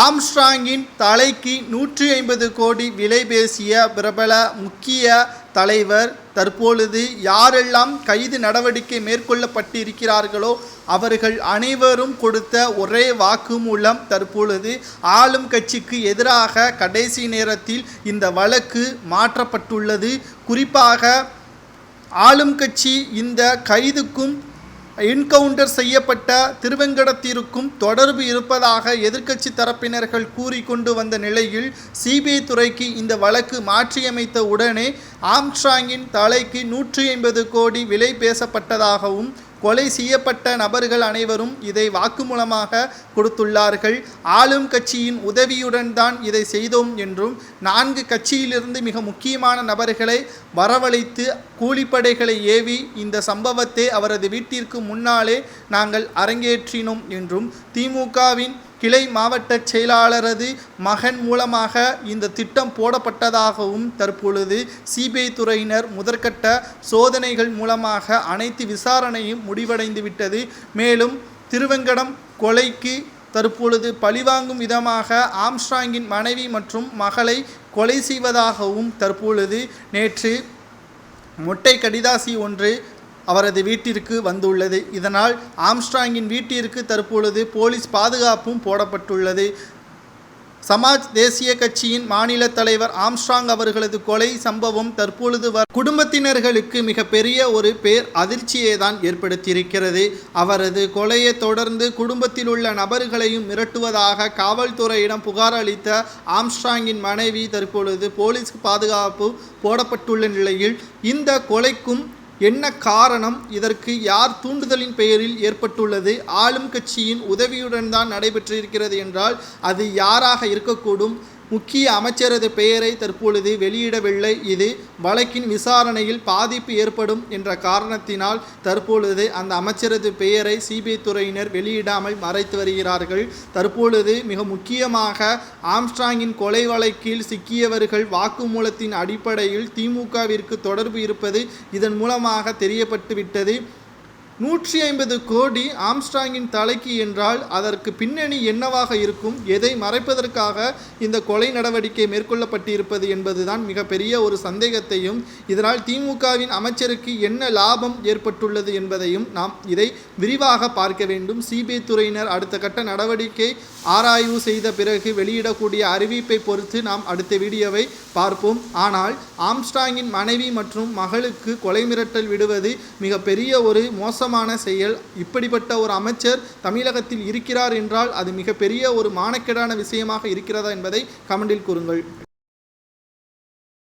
ஆம்ஸ்ட்ராங்கின் தலைக்கு நூற்றி ஐம்பது கோடி விலை பேசிய பிரபல முக்கிய தலைவர் தற்பொழுது யாரெல்லாம் கைது நடவடிக்கை மேற்கொள்ளப்பட்டிருக்கிறார்களோ அவர்கள் அனைவரும் கொடுத்த ஒரே வாக்குமூலம் தற்பொழுது ஆளும் கட்சிக்கு எதிராக கடைசி நேரத்தில் இந்த வழக்கு மாற்றப்பட்டுள்ளது. குறிப்பாக ஆளும் கட்சி இந்த கைதுக்கும் என்கவுண்டர் செய்யப்பட்ட திருவெங்கடத்திற்கும் தொடர்பு இருப்பதாக எதிர்க்கட்சி தரப்பினர்கள் கூறிக்கொண்டு வந்த நிலையில் சிபிஐ துறைக்கு இந்த வழக்கு மாற்றியமைத்த உடனே ஆம்ஸ்ட்ராங்கின் தலைக்கு நூற்றி ஐம்பது கோடி விலை பேசப்பட்டதாகவும் கொலை செய்யப்பட்ட நபர்கள் அனைவரும் இதை வாக்குமூலமாக கொடுத்துள்ளார்கள். ஆளும் கட்சியின் உதவியுடன் தான் இதை செய்தோம் என்றும் நான்கு கட்சியிலிருந்து மிக முக்கியமான நபர்களை வரவழைத்து கூலிப்படைகளை ஏவி இந்த சம்பவத்தை அவரது வீட்டிற்கு முன்னாலே நாங்கள் அரங்கேற்றினோம் என்றும் திமுகவின் கிளை மாவட்ட செயலாளரது மகன் மூலமாக இந்த திட்டம் போடப்பட்டதாகவும் தற்பொழுது சிபிஐ துறையினர் முதற்கட்ட சோதனைகள் மூலமாக அனைத்து விசாரணையும் முடிவடைந்து விட்டது மேலும் திருவெங்கடம் கொலைக்கு தற்பொழுது பழிவாங்கும் விதமாக ஆம்ஸ்ட்ராங்கின் மனைவி மற்றும் மகளை கொலை செய்வதாகவும் தற்பொழுது நேற்று மொட்டை கடிதாசி ஒன்று அவரது வீட்டிற்கு வந்துள்ளது. இதனால் ஆம்ஸ்ட்ராங்கின் வீட்டிற்கு தற்பொழுது போலீஸ் பாதுகாப்பும் போடப்பட்டுள்ளது. சமாஜ் தேசிய கட்சியின் மாநில தலைவர் ஆம்ஸ்ட்ராங் அவர்களது கொலை சம்பவம் தற்பொழுது வ குடும்பத்தினர்களுக்கு மிகப்பெரிய ஒரு பேர் அதிர்ச்சியை தான் ஏற்படுத்தியிருக்கிறது. அவரது கொலையை தொடர்ந்து குடும்பத்தில் உள்ள நபர்களையும் மிரட்டுவதாக காவல்துறையிடம் புகார் அளித்த ஆம்ஸ்ட்ராங்கின் மனைவி தற்பொழுது போலீஸ் பாதுகாப்பு போடப்பட்டுள்ள நிலையில் இந்த கொலைக்கும் என்ன காரணம்? இதற்கு யார் தூண்டுதலின் பெயரில் ஏற்பட்டுள்ளது? ஆளும் கட்சியின் உதவியுடன் தான் நடைபெற்றிருக்கிறது என்றால் அது யாராக இருக்கக்கூடும்? முக்கிய அமைச்சரது பெயரை தற்பொழுது வெளியிடவில்லை. இது வழக்கின் விசாரணையில் பாதிப்பு ஏற்படும் என்ற காரணத்தினால் தற்பொழுது அந்த அமைச்சரது பெயரை சிபிஐ துறையினர் வெளியிடாமல் மறைத்து வருகிறார்கள். தற்பொழுது மிக முக்கியமாக ஆம்ஸ்ட்ராங்கின் கொலை வழக்கில் சிக்கியவர்கள் வாக்குமூலத்தின் அடிப்படையில் திமுகவிற்கு தொடர்பு இருப்பது இதன் மூலமாக தெரியப்பட்டுவிட்டது. நூற்றி ஐம்பது கோடி ஆம்ஸ்ட்ராங்கின் தலைக்கு என்றால் அதற்கு பின்னணி என்னவாக இருக்கும் எதை மறைப்பதற்காக இந்த கொலை நடவடிக்கை மேற்கொள்ளப்பட்டிருப்பது என்பதுதான் மிகப்பெரிய ஒரு சந்தேகத்தையும் இதனால் திமுகவின் அமைச்சருக்கு என்ன லாபம் ஏற்பட்டுள்ளது என்பதையும் நாம் இதை விரிவாக பார்க்க வேண்டும். சிபிஐ துறையினர் அடுத்த கட்ட நடவடிக்கை ஆராய்வு செய்த பிறகு வெளியிடக்கூடிய அறிவிப்பை பொறுத்து நாம் அடுத்த வீடியோவை பார்ப்போம். ஆனால் ஆம்ஸ்ட்ராங்கின் மனைவி மற்றும் மகளுக்கு கொலை மிரட்டல் விடுவது மிகப்பெரிய ஒரு மோசமான செயல். இப்படிப்பட்ட ஒரு அமைச்சர் தமிழகத்தில் இருக்கிறார் என்றால் அது மிகப்பெரிய ஒரு மானக்கேடான விஷயமாக இருக்கிறதா என்பதை கமெண்டில் கூறுங்கள்.